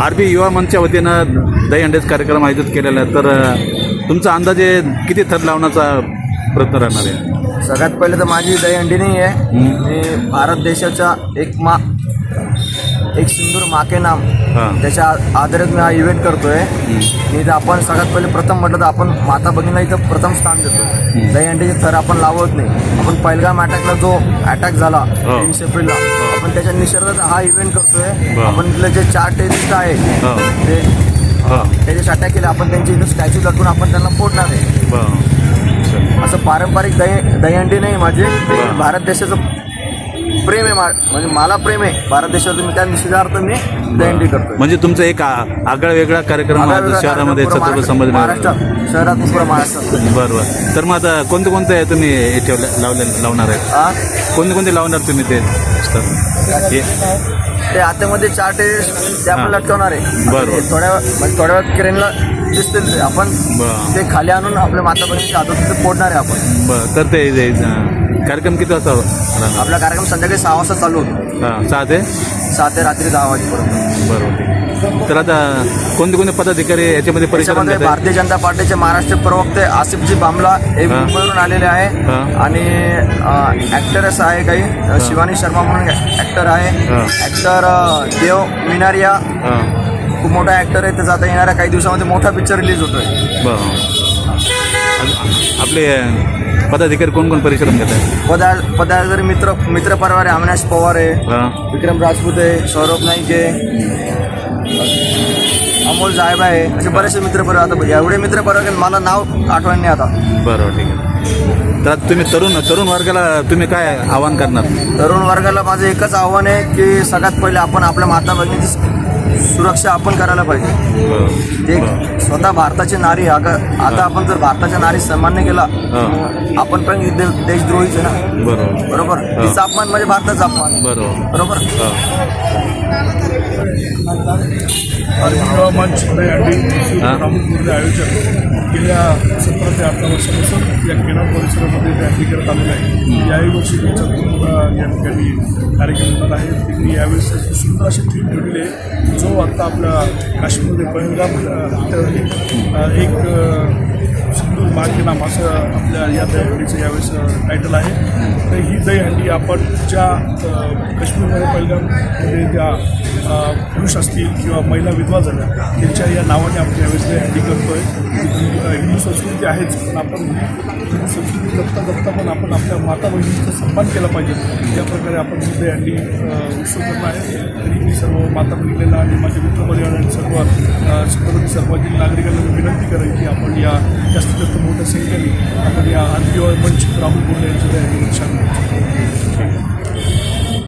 R B युवा मंचच्या वतीनं दहीहंडीचा कार्यक्रम आयोजित केलेला आहे. तर तुमचा अंदाजे किती थर लावण्याचा प्रयत्न राहणार आहे? सगळ्यात पहिले तर माझी दहीहंडी नाही आहे. मी भारत देशाचा एक मा एक सिंदूर माके नाम हां. त्याच्या आधारित मी हा इव्हेंट करतोय. मी इथं आपण सगळ्यात पहिले प्रथम म्हटलं तर आपण माता भगिनीला इथं प्रथम स्थान देतो. दहीहंडीचे थर आपण लावत नाही. आपण पहिलगाम अटॅकला जो अटॅक झाला हो. तेवीस एप्रिलला आपण त्याच्या निषेधात हा इव्हेंट करतोय. हो. आपण इथले जे चार टेरिस्ट आहे हो. ते हो. त्याचे अटॅक केले आपण त्यांची इथं स्टॅच्यू लटकून आपण त्यांना फोडणार आहे. असं पारंपरिक दही दहीहंडी नाही माझे. ते वा. भारत देशाचं प्रेम आहे मा- म्हणजे मला प्रेम आहे भारत देशाचं मी त्या निषेधार्थ मी दहीहंडी करतो म्हणजे तुमचा एक आगळा वेगळा कार्यक्रम शहरामध्ये छत्रपती संभाजी महाराष्ट्रात शहरात पुरा महाराष्ट्रात बरं बरं तर मग आता कोणते कोणते तुम्ही हे ठेवले लावले लावणार आहेत हा? कोणते कोणते लावणार तुम्ही ते ते आतमध्ये चार टेरिस्ट ते आपण. लटकवणार आहे बरं. ते थोड्या वेळ- म्हणजे थोड्या वेळात क्रेनला दिसतील ते. आपण. ते खाली आणून आपल्या माता बहिणीच्या हातात फोडणार आहे आपण बरं तर ते कार्यक्रम किती वाजता आपला कार्यक्रम संध्याकाळी सहा वाजता चालू होतो. हां सहा ते? सहा ते रात्री दहा वाजेपर्यंत. बरोबर. तर आता कोणते कोणते पदाधिकारी याच्यामध्ये परिश्रम त्याच्यामध्ये घेत आहेत भारतीय जनता पार्टीचे महाराष्ट्र प्रवक्ते आसिफजी बामला हे हा. मुंबईवरून आलेले आहे. हा. आणि ॲक्टरस आहे काही. अ, शिवानी शर्मा म्हणून ॲक्टर आहे. हा. ॲक्टर देव मिनारिया. हां. खूप मोठा ॲक्टर आहे. त्याचा आता येणाऱ्या काही दिवसामध्ये मोठा पिक्चर रिलीज होतोय. बरं. आपले पदाधिकारी कोण कोण परिश्रम घेत आहेत? पदा पदाधिकारी मित्र मित्र परिवार आहे अविनाश पवार आहे हां. विक्रम राजपूत आहे सौरभ नाईक आहे अमोल जायबा आहे असे बरेचसे मित्र परिवार आता एवढे मित्र परिवार मला नाव आठवण नाही आता. बरोबर ठीक आहे. तर आता तुम्ही तरुण तरुण वर्गाला तुम्ही काय आवाहन करणार? तरुण वर्गाला माझं एकच आव्हान आहे की सगळ्यात पहिले आपण आपल्या माता भगिनीची सुरक्षा आपण करायला पाहिजे. ते. स्वतः भारताची नारी अगं आता आपण जर भारताच्या नारी सन्मान केला आपण पण देशद्रोहीच आहे ना. बरोबर. बरोबर? तिचा अपमान म्हणजे भारताचा अपमान. बरोबर. हां. मंच हा. गेल्या सतरा ते अठरा वर्षापासून या क्रीडा परिसरामध्ये दहीहंडी करत आलेलं आहे. याही वर्षी त्यांच्या खूप या ठिकाणी कार्यक्रम होणार आहे. त्यांनी यावेळेस सुंदर अशी थीम ठेवलेली आहे. जो आत्ता आपल्या काश्मीरमध्ये पहिलगाम अ, अ, एक नाम असं आपल्या या दहीहंडीचं यावेळेस टायटल आहे. तर ही दहीहंडी आपण ज्या काश्मीरमध्ये पहिलगाममध्ये त्या पुरुष असतील किंवा महिला विधवा झाल्या त्यांच्या या नावाने आपण यावेळेस दहीहंडी करतो आहे हिंदू संस्कृती आहेच पण आपण हिंदू संस्कृती जपता जपता पण आपण आपल्या माता बहिणींचा सन्मान केला पाहिजे. या प्रकारे आपण ही दहीहंडी उत्सव करणार आहे. तरी मी सर्व माता बहिणीला आणि माझ्या मित्रपरिवार आणि सर्व छत्रपती सर्वांची नागरिकांना विनंती करेन की आपण या जास्तीत जास्त मोठ्या बेसिकली आपण या आरबीओ मंच राहुल बोंडे यांच्या